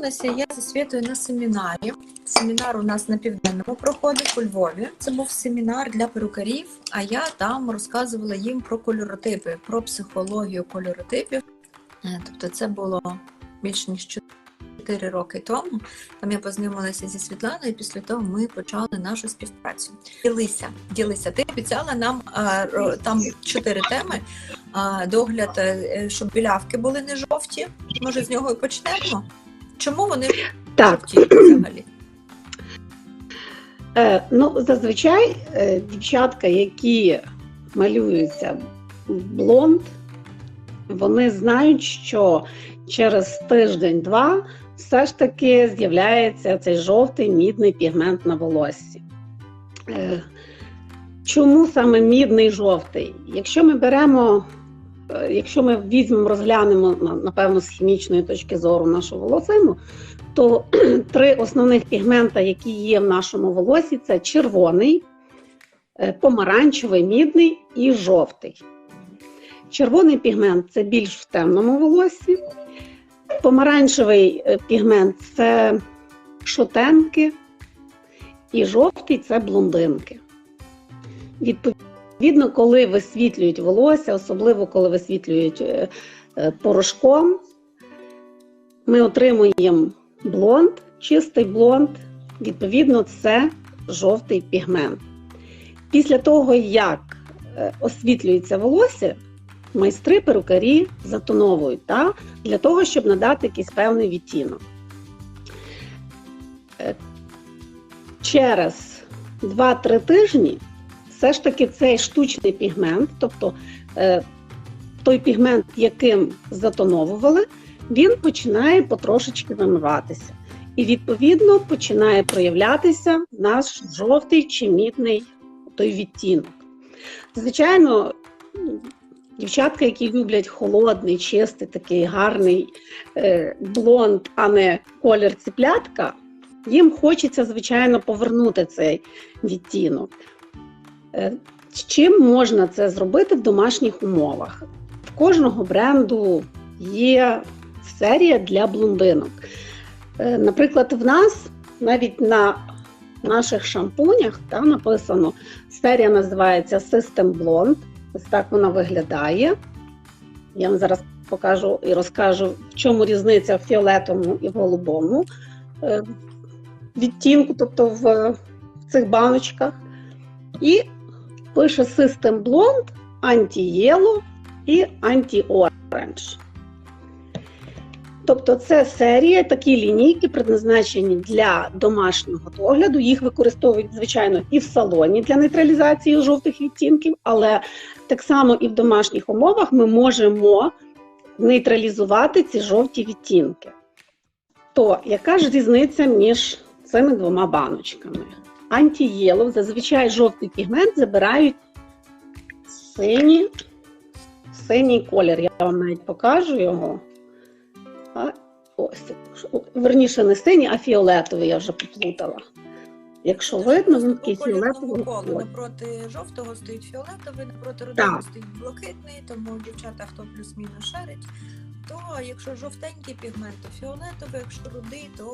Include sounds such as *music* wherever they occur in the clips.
Познайомилася я зі Світою на семінарі. Семінар у нас на південному проходив у Львові. Це був семінар для перукарів, а я там розказувала їм про кольоротипи, про психологію кольоротипів. Е, Тобто це було більш ніж 4 роки тому. Там я познайомилася зі Світланою, і після того ми почали нашу співпрацю. Ділися, ділися. Ти обіцяла нам а, там чотири теми. А, догляд, е, щоб білявки були не жовті. Може, з нього і почнемо? Чому вони Так, жовті взагалі? е, ну зазвичай е, дівчатка, які малюються блонд, вони знають, що через тиждень-два все ж таки з'являється цей жовтий мідний пігмент на волоссі. Е, Чому саме мідний жовтий? Якщо ми беремо, якщо ми візьмемо, розглянемо напевно з хімічної точки зору нашу волосину, то *clears throat* три основних пігмента, які є в нашому волосі, це червоний, е, помаранчевий, мідний і жовтий. Червоний пігмент це більш в темному волосі. Помаранчевий е, пігмент це шотенки, і жовтий це блондинки. Відповідно, коли висвітлюють волосся, особливо коли висвітлюють е, е, порошком, ми отримуємо блонд, чистий блонд, відповідно, це жовтий пігмент. Після того, як е, освітлюється волосся, майстри перукарі затоновують та, для того, щоб надати якийсь певний відтінок. Через 2-3 тижні все ж таки цей штучний пігмент, тобто е, той пігмент, яким затоновували, він починає потрошечки вимиватися. І відповідно починає проявлятися наш жовтий чи мідний той відтінок. Звичайно, дівчатка, які люблять холодний, чистий, такий гарний е, блонд, а не колір ціплятка, їм хочеться, звичайно, повернути цей відтінок. Е, з чим можна це зробити в домашніх умовах? В кожного бренду є серія для блондинок. Е, Наприклад, в нас навіть на наших шампунях там написано, серія називається System Blonde. Ось так вона виглядає. Я вам зараз покажу і розкажу, в чому різниця в фіолетовому і голубому е, відтінку, тобто в цих баночках. І пише System Blonde, Anti-Yellow і Anti-Orange. Тобто це серія, такі лінійки, предназначені для домашнього догляду. Їх використовують, звичайно, і в салоні для нейтралізації жовтих відтінків, але так само і в домашніх умовах ми можемо нейтралізувати ці жовті відтінки. То яка ж різниця між цими двома баночками? Антієлов, зазвичай жовтий пігмент забирають сині, синій колір. Я вам навіть покажу його. А, ось, верніше, не синій, а фіолетовий, я вже поплутала. Якщо видно, він такий фіолетовий. напроти жовтого стоїть фіолетовий, напроти рудого стоїть блакитний, тому дівчата, хто плюс-мінус шарить, то якщо жовтенький пігмент, то фіолетовий, якщо рудий, то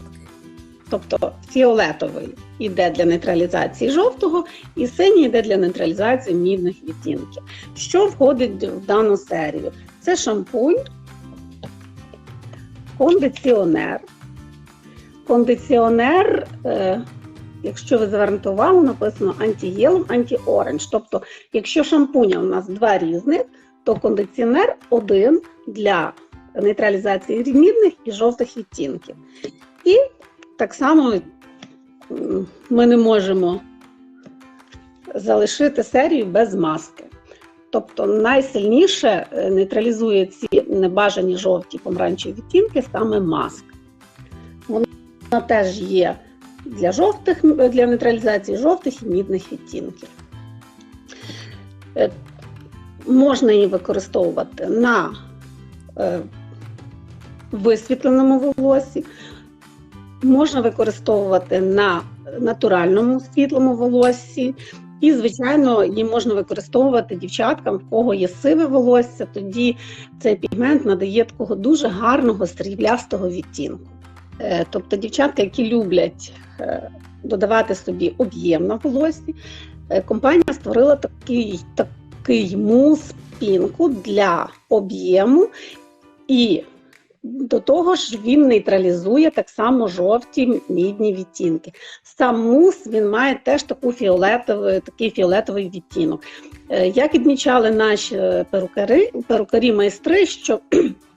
блакитний. Тобто фіолетовий йде для нейтралізації жовтого, і синій йде для нейтралізації мідних відтінків. Що входить в дану серію? Це шампунь, кондиціонер. Кондиціонер, е, якщо ви звернете увагу, написано анті-єлом, анті-оранж. Тобто, якщо шампуня у нас два різних, то кондиціонер один для нейтралізації мідних і жовтих відтінків. І так само ми не можемо залишити серію без маски. Тобто найсильніше е, нейтралізує ці небажані жовті помаранчеві відтінки саме маска. Вона теж є для жовтих, для нейтралізації жовтих і мідних відтінків. Е, Можна її використовувати на е, висвітленому волосі, можна використовувати на натуральному світлому волоссі. І, звичайно, її можна використовувати дівчаткам, в кого є сиве волосся, тоді цей пігмент надає такого дуже гарного сріблястого відтінку. Е, Тобто дівчатка, які люблять е, додавати собі об'єм на волосі, е, компанія створила такий, такий мус пінку для об'єму, і до того ж він нейтралізує так само жовті мідні відтінки. Сам мус він має теж таку фіолетовий, такий фіолетовий відтінок. Е, Як відмічали наші е, перукари, перукарі майстри, що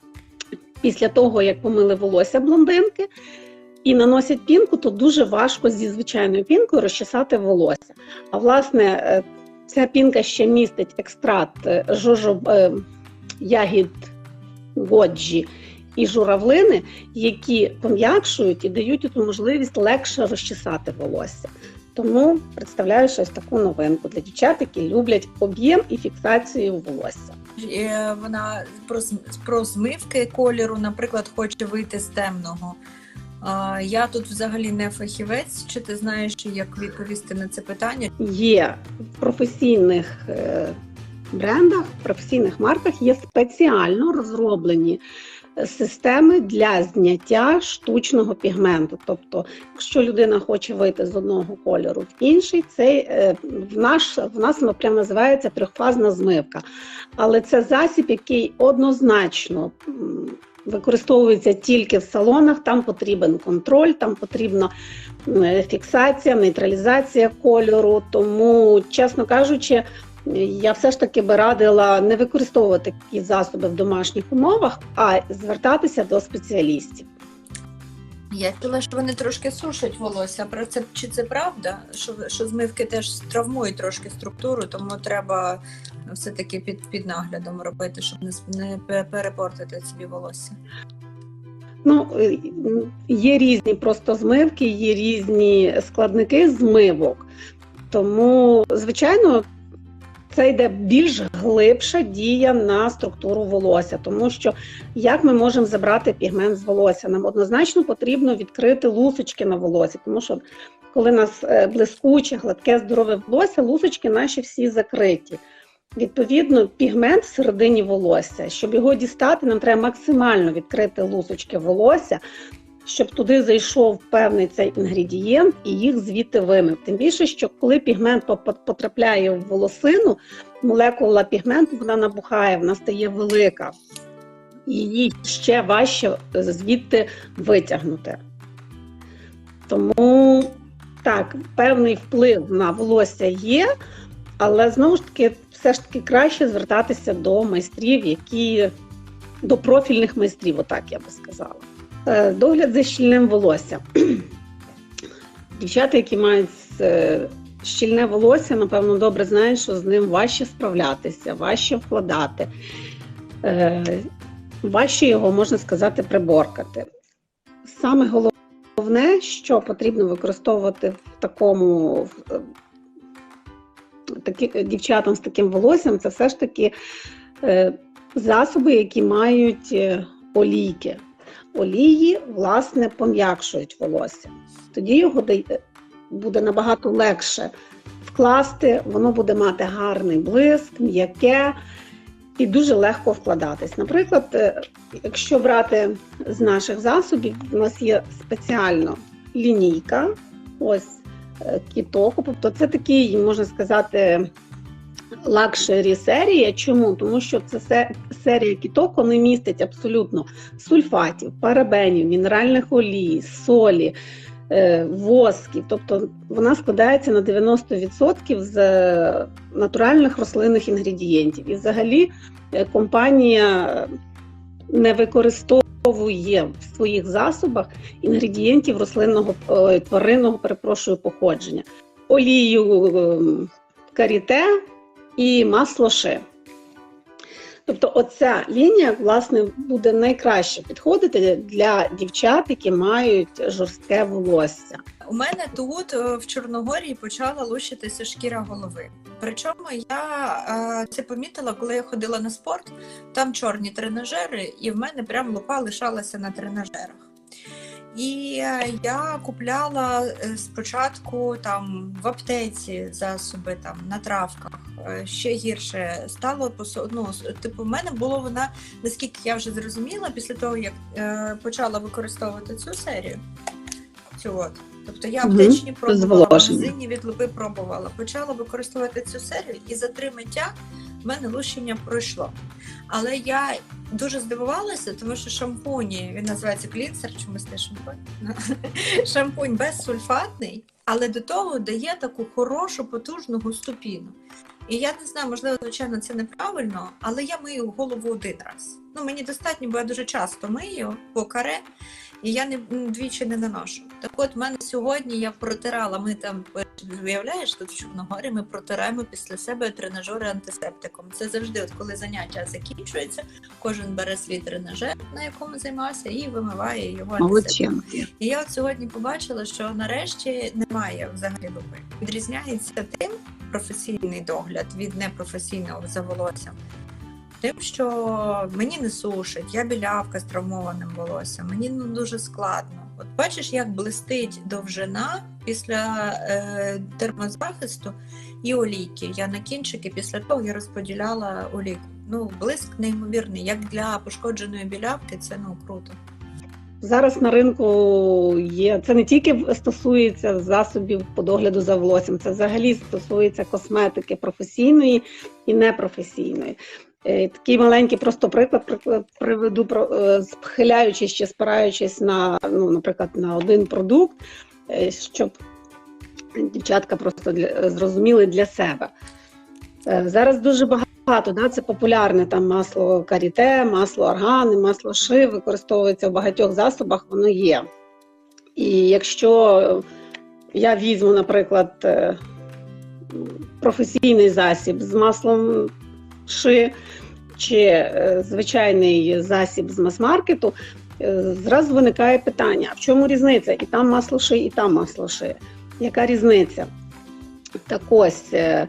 *clears throat* після того, як помили волосся блондинки і наносять пінку, то дуже важко зі звичайною пінкою розчесати волосся. А власне, е, ця пінка ще містить екстракт жожо, е, ягід годжі і журавлини, які пом'якшують і дають ту можливість легше розчесати волосся. Тому представляю щось таку новинку для дівчат, які люблять об'єм і фіксацію волосся. Е, Вона про, про змивки кольору, наприклад, хоче вийти з темного. Я тут взагалі не фахівець. Чи ти знаєш, як відповісти на це питання? Є в професійних е, брендах, в професійних марках є спеціально розроблені системи для зняття штучного пігменту. Тобто, якщо людина хоче вийти з одного кольору в інший, цей е, в наш в нас прямо називається трьохфазна змивка. Але це засіб, який однозначно. Використовується тільки в салонах, там потрібен контроль, там потрібно е, фіксація, нейтралізація кольору. Тому, чесно кажучи, я все ж таки би радила не використовувати такі засоби в домашніх умовах, а звертатися до спеціалістів. Я чула, що вони трошки сушать волосся. Про це чи це правда? Що, що змивки теж травмують трошки структуру, тому треба все-таки під, під наглядом робити, щоб не, не перепортити собі волосся. Ну, е, є різні просто змивки, є різні складники змивок. Тому, звичайно, це йде більш глибша дія на структуру волосся, тому що як ми можемо забрати пігмент з волосся? Нам однозначно потрібно відкрити лусочки на волосі, тому що коли у нас е, блискуче, гладке, здорове волосся, лусочки наші всі закриті. Відповідно, пігмент всередині волосся, щоб його дістати, нам треба максимально відкрити лусочки волосся, щоб туди зайшов певний цей інгредієнт і їх звідти вимив. Тим більше, що коли пігмент потрапляє в волосину, молекула пігменту вона набухає, вона стає велика, її ще важче звідти витягнути. Тому так, певний вплив на волосся є, але знову ж таки, все ж таки краще звертатися до майстрів, які до профільних майстрів, отак я би сказала. Е, Догляд за щільним волоссям. *clears throat* Дівчата, які мають е, щільне волосся, напевно, добре знають, що з ним важче справлятися, важче вкладати, е, важче його, можна сказати, приборкати. Саме головне, що потрібно використовувати в такому такі, дівчатам з таким волоссям, це все ж таки засоби, які мають олійки. Олії, власне, пом'якшують волосся. Тоді його буде набагато легше вкласти, воно буде мати гарний блиск, м'яке і дуже легко вкладатись. Наприклад, е, якщо брати з наших засобів, у нас є спеціально лінійка, ось е, кітоку, тобто це такий, можна сказати, лакшері серія. Чому? Тому що це серія кітоко не містить абсолютно сульфатів, парабенів, мінеральних олій, солі, е, восків. Тобто вона складається на 90% з е, натуральних рослинних інгредієнтів. І взагалі е, компанія не використовує в своїх засобах інгредієнтів рослинного тваринного, перепрошую, походження. Олію е, каріте і масло ши. Тобто, оця лінія власне буде найкраще підходити для дівчат, які мають жорстке волосся. У мене тут е, в Чорногорії почала лущитися шкіра голови. Причому я е, це помітила, коли я ходила на спорт. Там чорні тренажери, і в мене прям лупа лишалася на тренажерах. І е, я купляла е, спочатку там в аптеці засоби там на травках. Е, Ще гірше стало ну, типу, в мене було вона, наскільки я вже зрозуміла, після того як е, почала використовувати цю серію. Цю от. Тобто я аптечні пробувала, в магазині від лупи пробувала. Почала використовувати цю серію, і за три миття в мене лущення пройшло. Але я дуже здивувалася, тому що шампуні, він називається клінсер, чомусь не шампунь. *laughs* Шампунь безсульфатний, але до того дає таку хорошу, потужну густу піну. І я не знаю, можливо, звичайно, це неправильно, але я мию голову один раз. Ну, мені достатньо, бо я дуже часто мию по каре, і я не двічі не наношу. Так от, в мене сьогодні я протирала. Ми там виявляєш, тут в Чорногорі ми протираємо після себе тренажери антисептиком. Це завжди, от коли заняття закінчується, кожен бере свій тренажер, на якому займався, і вимиває його антисептиком. І я от сьогодні побачила, що нарешті немає взагалі лупи. Відрізняється тим професійний догляд від непрофесійного за волоссям. Тим, що мені не сушить, я білявка з травмованим волоссям, мені ну, дуже складно. От бачиш, як блистить довжина після е, термозахисту і олійки. Я на кінчики після того я розподіляла олійку. Ну, блиск неймовірний. Як для пошкодженої білявки, це ну круто. Зараз на ринку є це не тільки стосується засобів по догляду за волоссям, це взагалі стосується косметики професійної і непрофесійної. Е, Такий маленький просто приклад, приклад приведу е, схиляючись чи спираючись на ну, наприклад, на один продукт, е, щоб дівчатка просто для, зрозуміли для себе. Зараз дуже багато, да, це популярне там масло каріте, масло органи, масло ши використовується в багатьох засобах, воно є. І якщо я візьму, наприклад, професійний засіб з маслом ши чи е, звичайний засіб з мас-маркету, е, зразу виникає питання: а в чому різниця? І там масло ши, і там масло ши. Яка різниця? Так ось е,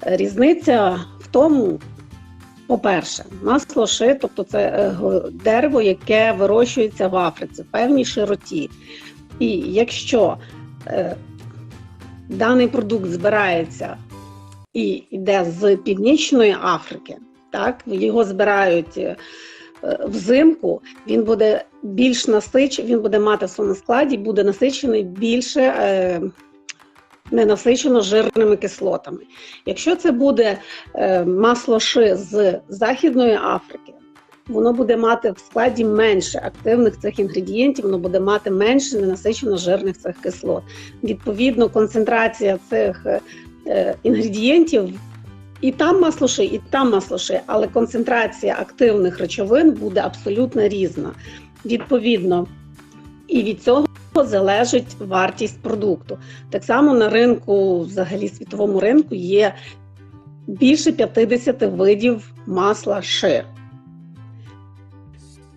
різниця в тому, по-перше, масло ши, тобто це дерево, яке вирощується в Африці, в певній широті. І якщо даний продукт збирається і йде з Північної Африки, так, його збирають е, взимку, він буде більш насичений, він буде мати в своєму складі, буде насичений більше. Е, Ненасичено жирними кислотами. Якщо це буде е, масло ши з Західної Африки, воно буде мати в складі менше активних цих інгредієнтів, воно буде мати менше ненасичено жирних цих кислот. Відповідно, концентрація цих е, інгредієнтів і там масло ши, і там масло ши, але концентрація активних речовин буде абсолютно різна. Відповідно, і від цього залежить вартість продукту. Так само на ринку, взагалі світовому ринку, є більше 50 видів масла ши.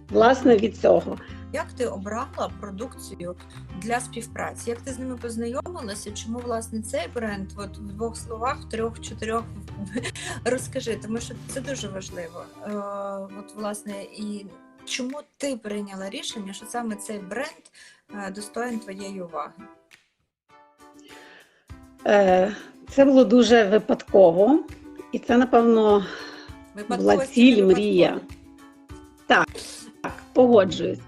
Власне, від цього. Як ти обрала продукцію для співпраці? Як ти з ними познайомилася? Чому власне цей бренд? От в двох словах, в трьох, чотирьох *laughs* розкажи, тому що це дуже важливо. Е, от власне, і чому ти прийняла рішення, що саме цей бренд е, достоїн твоєї уваги? Е, Це було дуже випадково, і це, напевно, була ціль, мрія. випадкові. Так, погоджуюсь.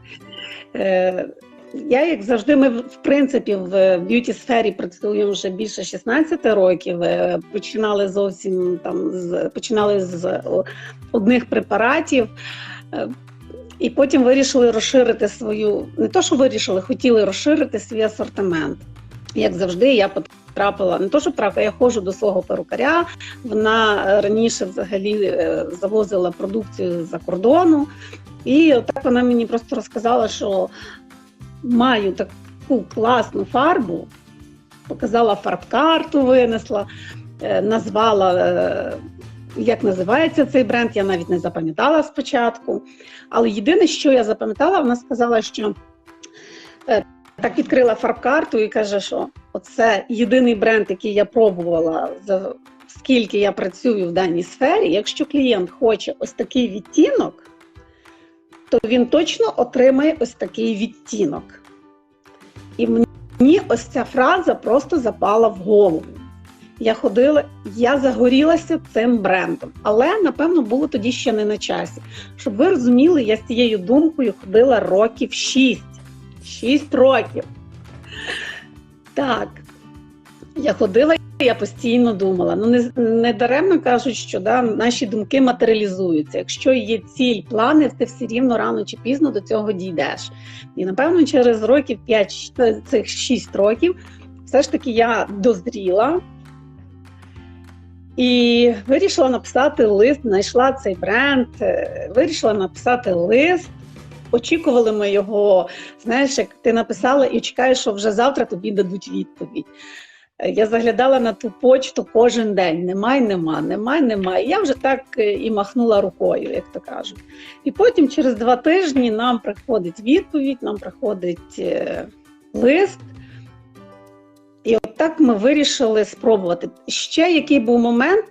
Е, я, як завжди, ми в принципі в б'юті сфері працюємо вже більше 16 років. Е, Починали зовсім там з починали з одних препаратів. Е, І потім вирішили розширити свою, не то, що вирішили, хотіли розширити свій асортимент. Як завжди, я потрапила, не то, що потрапила, я ходжу до свого перукаря. Вона е, раніше взагалі е, завозила продукцію за кордону. І отак вона мені просто розказала, що маю таку класну фарбу, показала фарб-карту, винесла, е, назвала, як називається цей бренд, я навіть не запам'ятала спочатку. Але єдине, що я запам'ятала, вона сказала, що так відкрила фарб-карту і каже, що оце єдиний бренд, який я пробувала за скільки я працюю в даній сфері. Якщо клієнт хоче ось такий відтінок, то він точно отримає ось такий відтінок. І мені ось ця фраза просто запала в голову. Я ходила, я загорілася цим брендом, але напевно було тоді ще не на часі. Щоб ви розуміли, я з цією думкою ходила років 6. 6 років. Так. Я ходила, я постійно думала. Ну не, не даремно кажуть, що да, наші думки матеріалізуються. Якщо є ціль, плани, ти все рівно рано чи пізно до цього дійдеш. І напевно, через років 5 цих 6 років, все ж таки я дозріла. І вирішила написати лист, знайшла цей бренд, е, вирішила написати лист. Очікували ми його, знаєш, як ти написала і чекаєш, що вже завтра тобі дадуть відповідь. Е, Я заглядала на ту почту кожен день. Немає, нема, немає, немає. Я вже так е, і махнула рукою, як то кажуть. І потім через два тижні нам приходить відповідь, нам приходить е, лист. І от так ми вирішили спробувати. Ще який був момент,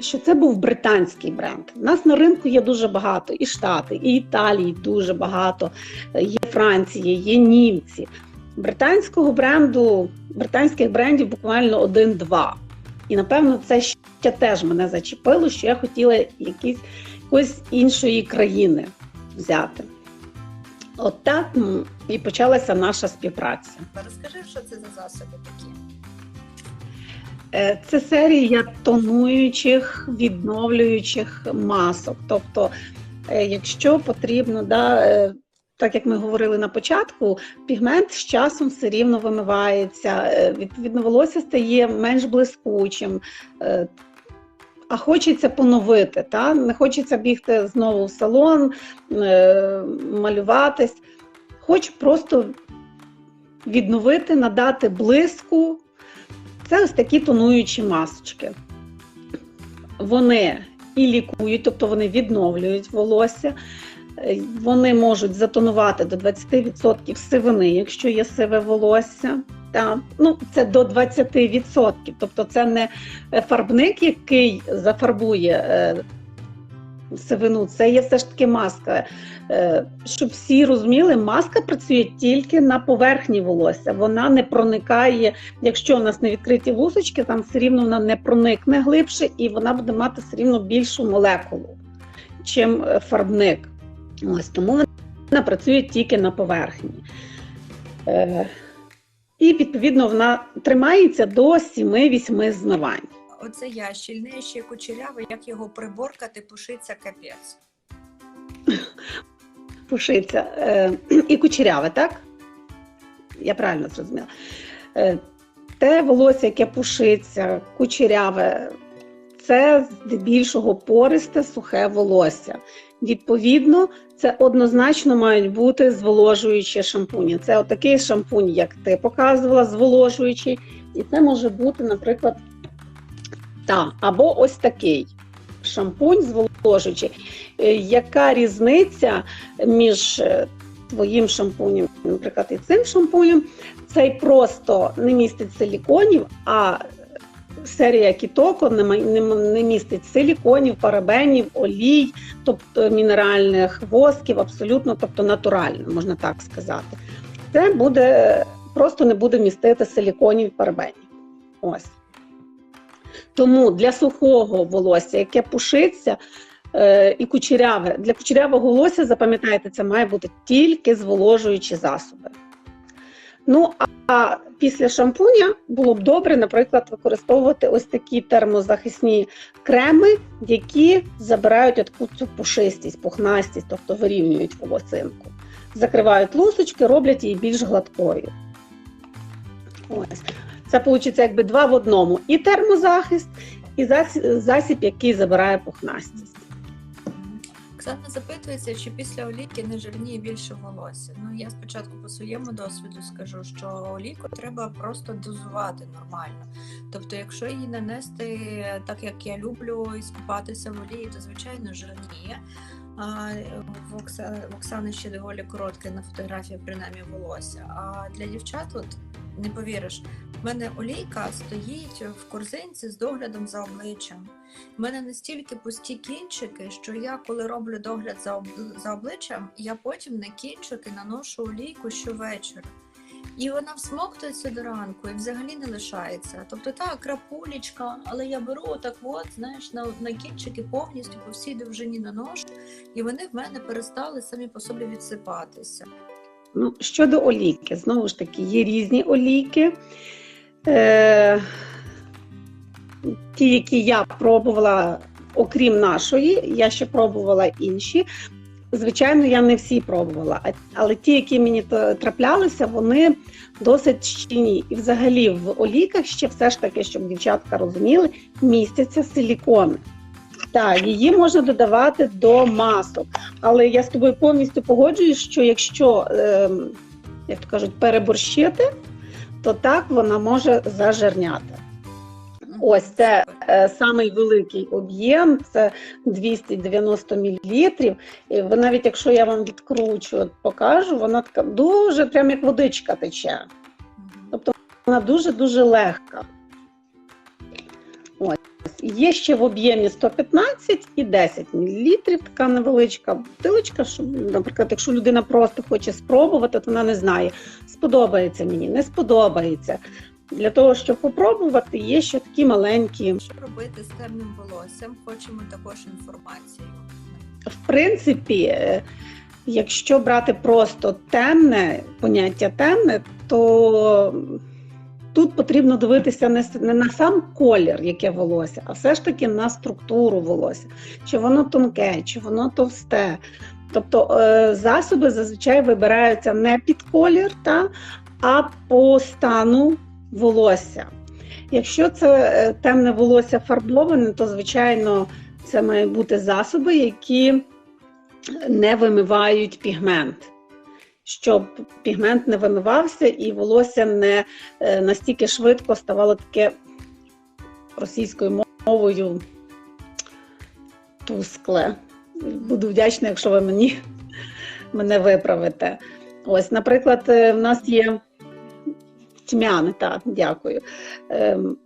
що це був британський бренд. У нас на ринку є дуже багато і Штати, і Італії дуже багато, є Франція, є німці. Британського бренду, британських брендів буквально один-два. І напевно це ще теж мене зачепило, що я хотіла якісь, якоїсь іншої країни взяти. От так і почалася наша співпраця. Розкажи, що це за засоби такі. Е, Це серія тонуючих, відновлюючих масок. Тобто, е, якщо потрібно, да, е, так як ми говорили на початку, пігмент з часом все рівно вимивається, відповідно, волосся стає менш блискучим. А хочеться поновити, та? не хочеться бігти знову в салон, малюватись. Хочу просто відновити, надати блиску, це ось такі тонуючі масочки. Вони і лікують, тобто вони відновлюють волосся. Е, Вони можуть затонувати до 20% сивини, якщо є сиве волосся. Та, ну, це до 20%. Тобто це не е, фарбник, який зафарбує е, сивину, це є все ж таки маска. Е, щоб всі розуміли, маска працює тільки на поверхні волосся. Вона не проникає Якщо у нас не відкриті вусочки, там все рівно вона не проникне глибше і вона буде мати все рівно більшу молекулу, чим е, фарбник. Ось тому вона працює тільки на поверхні. Е, і відповідно вона тримається до 7-8 змивань. Оце я щільний, ще кучерявий, як його приборкати, пушиться капець. *laughs* Пушиться е, і кучеряве, так? Я правильно зрозуміла. Е, те волосся, яке пушиться, кучеряве, це здебільшого пористе сухе волосся. Відповідно, це однозначно мають бути зволожуючі шампуні. Це отакий шампунь, як ти показувала, зволожуючий. І це може бути, наприклад, та, або ось такий шампунь зволожуючий. Е, Яка різниця між е, твоїм шампунем, наприклад, і цим шампунем? Цей просто не містить силіконів, а серія Кітоко не містить силіконів, парабенів, олій, тобто мінеральних восків, абсолютно, тобто натурально, можна так сказати. Це буде просто не буде містити силіконів і парабенів. Ось. Тому для сухого волосся, яке пушиться, е, і кучеряве, для кучерявого волосся, запам'ятайте, це має бути тільки зволожуючі засоби. Ну, а, після шампуня було б добре, наприклад, використовувати ось такі термозахисні креми, які забирають таку цю пушистість, пухнастість, тобто вирівнюють волосинку. Закривають лусочки, роблять її більш гладкою. Ось. Це виходить якби два в одному: і термозахист, і засіб, який забирає пухнастість. Оксана запитується, чи після олійки не жирніє більше волосся. Ну я спочатку по своєму досвіду скажу, що олійку треба просто дозувати нормально. Тобто, якщо її нанести так, як я люблю, і скупатися в олії, то звичайно жирніє. А в Оксани ще доволі коротке на фотографії, принаймні волосся. А для дівчат, от не повіриш. В мене олійка стоїть в корзинці з доглядом за обличчям. У мене настільки пусті кінчики, що я, коли роблю догляд за, об... за обличчям, я потім на кінчики наношу олійку щовечора. І вона всмоктується до ранку і взагалі не лишається. Тобто так, крапулечка, але я беру отак, от, знаєш, на, на кінчики повністю по всій довжині наношу, і вони в мене перестали самі по собі відсипатися. Ну, щодо олійки, знову ж таки, є різні олійки. Е, ті, які я пробувала, окрім нашої, я ще пробувала інші. Звичайно, я не всі пробувала, але ті, які мені траплялися, вони досить щільні. І взагалі в олійках ще все ж таки, щоб дівчатка розуміли, містяться силікони. Так, її можна додавати до масок. Але я з тобою повністю погоджуюсь, що якщо, ем, як то кажуть, переборщити, то так вона може зажирняти. Ось це е, самий великий об'єм, це 290 мл. І ви навіть якщо я вам відкручу, от покажу, вона така дуже, прям як водичка тече. Мгм. Вона дуже-дуже легка. Є ще в об'ємі 115 і 10 мл, така невеличка бутилочка, щоб, наприклад, якщо людина просто хоче спробувати, то вона не знає, сподобається мені, не сподобається. Для того, щоб попробувати, є ще такі маленькі. Що робити з темним волоссям? Хочемо також інформацію. В принципі, якщо брати просто темне поняття темне, то тут потрібно дивитися не, на сам колір, яке волосся, а все ж таки на структуру волосся. Чи воно тонке, чи воно товсте. Тобто е, засоби зазвичай вибираються не під колір, та, а по стану волосся. Якщо це е, темне волосся фарбоване, то звичайно це мають бути засоби, які не вимивають пігмент, щоб пігмент не вимивався і волосся не е, настільки швидко ставало таке російською мовою тускле. Буду вдячна, якщо ви мені *laughs* мене виправите. Ось, наприклад, е, в нас є тьмяне, так, дякую. Ем,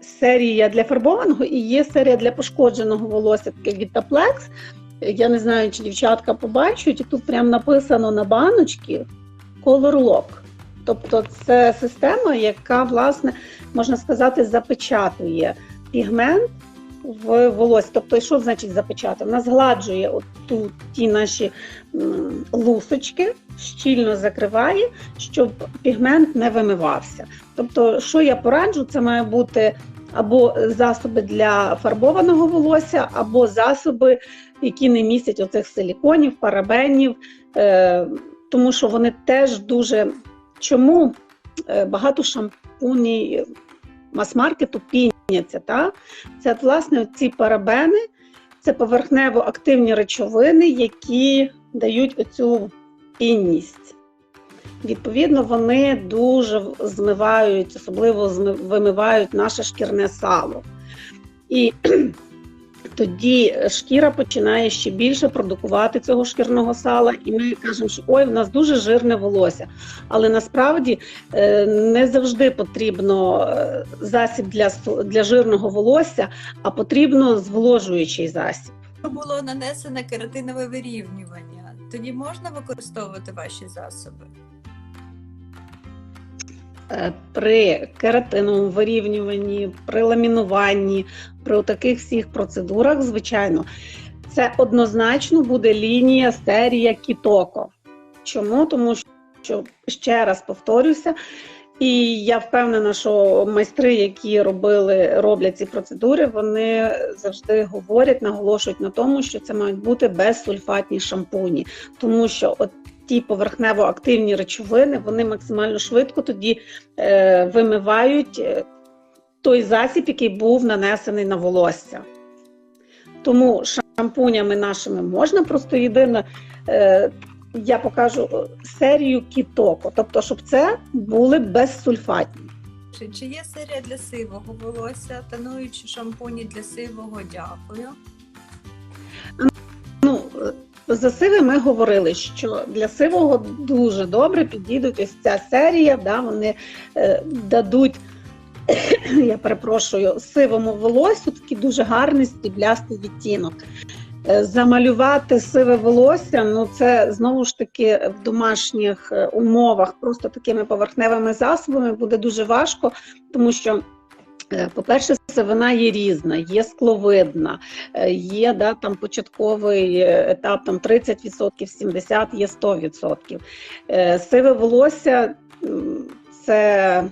серія для фарбованого і є серія для пошкодженого волосся, таке Vitaplex. Я не знаю, чи дівчатка побачать, тут прям написано на баночці Color Lock. Тобто це система, яка, власне, можна сказати, запечатує пігмент в волосі. Тобто, що значить запечатує? Вона згладжує от тут ті наші лусочки, щільно закриває, щоб пігмент не вимивався. Тобто, що я пораджу, це має бути або засоби для фарбованого волосся, або засоби, які не містять оцих силіконів, парабенів, е, тому що вони теж дуже чому е, багато шампунів мас-маркету піняться. Та? Це власне ці парабени, це поверхнево активні речовини, які дають оцю пінність. Відповідно, вони дуже змивають, особливо вимивають наше шкірне сало. І тоді шкіра починає ще більше продукувати цього шкірного сала, і ми кажемо, що ой, в нас дуже жирне волосся. Але насправді е, не завжди потрібно е, засіб для, для жирного волосся, а потрібно зволожуючий засіб. Було нанесене кератинове вирівнювання, тоді можна використовувати ваші засоби? Е, При кератиновому вирівнюванні, при ламінуванні, при таких всіх процедурах, звичайно, це однозначно буде лінія серія кітоко. Чому? Тому що ще раз повторюся, і я впевнена, що майстри, які робили, роблять ці процедури, вони завжди говорять, наголошують на тому, що це мають бути безсульфатні шампуні, тому що от ті поверхнево активні речовини вони максимально швидко тоді е, вимивають е, той засіб, який був нанесений на волосся. Тому шампунями нашими можна, просто єдине, е, я покажу е, серію кітоко, тобто, щоб це були безсульфатні. Чи є серія для сивого волосся, тонуючі шампуні для сивого? Дякую. За сиве ми говорили, що для сивого дуже добре підійдуть ось ця серія, да, вони е, дадуть, *clears throat* я перепрошую, сивому волосю такий дуже гарний стіблястий відтінок. Е, Замалювати сиве волосся, ну це знову ж таки в домашніх е, умовах, просто такими поверхневими засобами буде дуже важко, тому що. Е, По-перше, сивина є різна, є скловидна, е, є да, там початковий е, етап там 30%, 70%, є 100%. Е, Сиве волосся це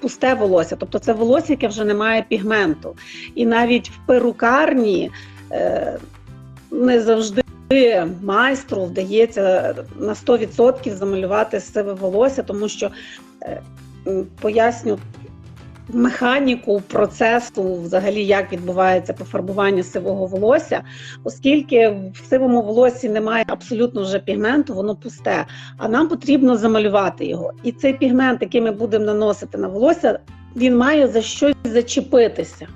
пусте волосся, тобто це волосся, яке вже не має пігменту. І навіть в перукарні не завжди майстру вдається на 100% замалювати сиве волосся, тому що поясню механіку процесу, взагалі, як відбувається пофарбування сивого волосся, оскільки в сивому волосі немає абсолютно вже пігменту, воно пусте. А нам потрібно замалювати його. І цей пігмент, який ми будемо наносити на волосся, він має за щось зачепитися.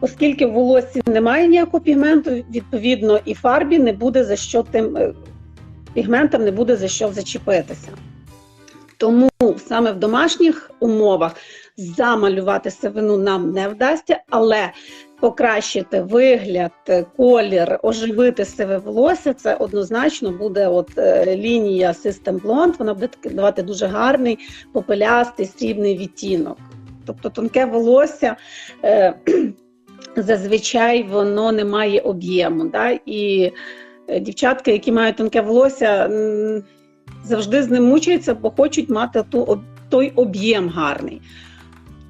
Оскільки в волоссі немає ніякого пігменту, відповідно, і фарбі не буде за що тим е, пігментам не буде за що зачепитися. Тому саме в домашніх умовах замалювати сивину нам не вдасться, але покращити вигляд, колір, оживити сиве волосся це однозначно буде от е, лінія System Blonde, вона буде давати дуже гарний попелястий срібний відтінок. Тобто тонке волосся. Е, *clears throat* Зазвичай воно не має об'єму. Да? І е, дівчатки, які мають тонке волосся, завжди з ним мучаються, бо хочуть мати ту, той об'єм гарний.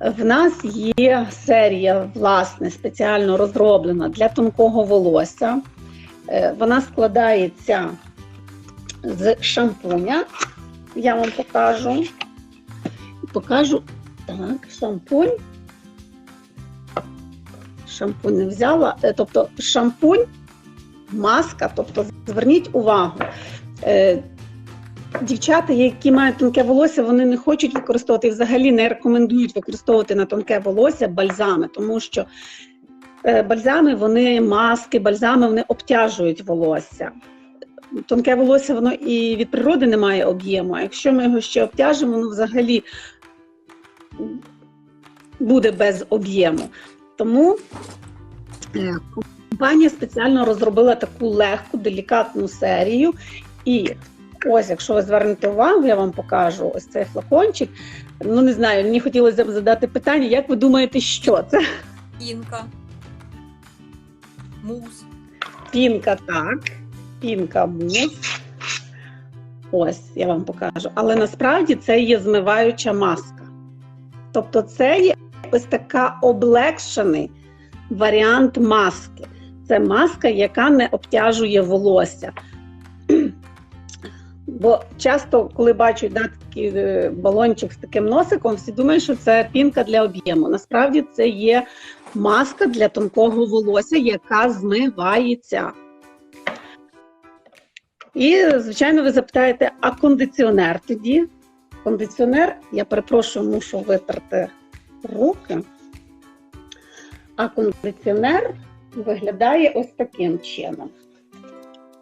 В нас є серія, власне, спеціально розроблена для тонкого волосся. Е, Вона складається з шампуня. Я вам покажу. Покажу так, шампунь. Шампунь не взяла. Е, Тобто шампунь, маска, тобто зверніть увагу. Дівчата, які мають тонке волосся, вони не хочуть використовувати і взагалі не рекомендують використовувати на тонке волосся бальзами, тому що е, бальзами вони маски, бальзами вони обтяжують волосся. Тонке волосся воно і від природи не має об'єму. А якщо ми його ще обтяжимо, воно взагалі буде без об'єму. Тому е, компанія спеціально розробила таку легку, делікатну серію. І ось, якщо ви звернете увагу, я вам покажу ось цей флакончик. Ну не знаю, мені хотілося б задати питання, як ви думаєте, що це? Інка. Мус. Пінка, так. Пінка мус. Ось я вам покажу. Але насправді це є змиваюча маска. Тобто, це є ось така облегшений варіант маски. Це маска, яка не обтяжує волосся. Бо часто, коли бачать да, такий е, балончик з таким носиком, всі думають, що це пінка для об'єму. Насправді це є маска для тонкого волосся, яка змивається. І, звичайно, ви запитаєте, а кондиціонер тоді? Кондиціонер, я перепрошую, мушу витерти руки. А кондиціонер виглядає ось таким чином.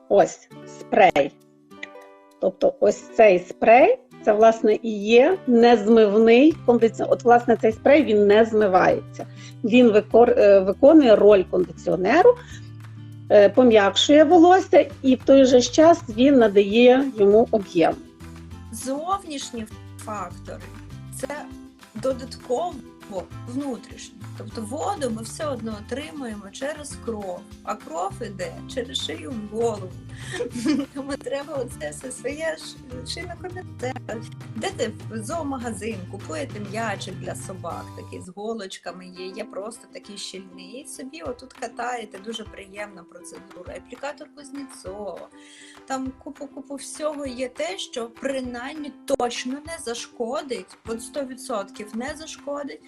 Ось спрей. Тобто, ось цей спрей, це, власне, і є незмивний кондиціонер. От, власне, цей спрей він не змивається. Він викор... е, виконує роль кондиціонеру, е, пом'якшує волосся, і в той же час він надає йому об'єм. Зовнішні фактори це додатково внутрішні. Тобто воду ми все одно отримуємо через кров, а кров іде через шию в голову. Тому треба оце все своє шинокомітет. Йдете в зоомагазин, купуєте м'ячик для собак, такий з голочками є, є просто такий щільний. І собі отут катаєте, дуже приємна процедура. Аплікатор Кузнєцова. Там купу-купу всього є те, що принаймні точно не зашкодить, от 100% не зашкодить,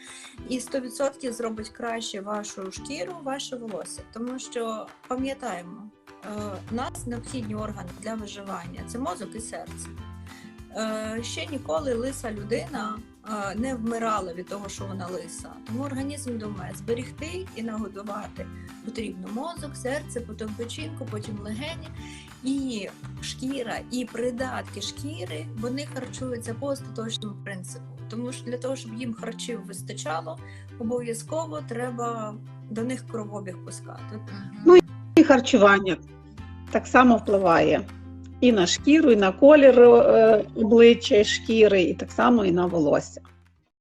і 100% зробить краще вашу шкіру, ваше волосся. Тому що пам'ятаємо, е, нас необхідні органи для виживання це мозок і серце. Е, Ще ніколи лиса людина е, не вмирала від того, що вона лиса. Тому організм думає зберегти і нагодувати потрібно мозок, серце, потім печінку, потім легені. І шкіра, і придатки шкіри вони харчуються по остаточному принципу. Тому що для того, щоб їм харчів вистачало, обов'язково треба до них кровообіг пускати. Ну, І харчування так само впливає і на шкіру, і на колір е, обличчя, шкіри, і так само і на волосся.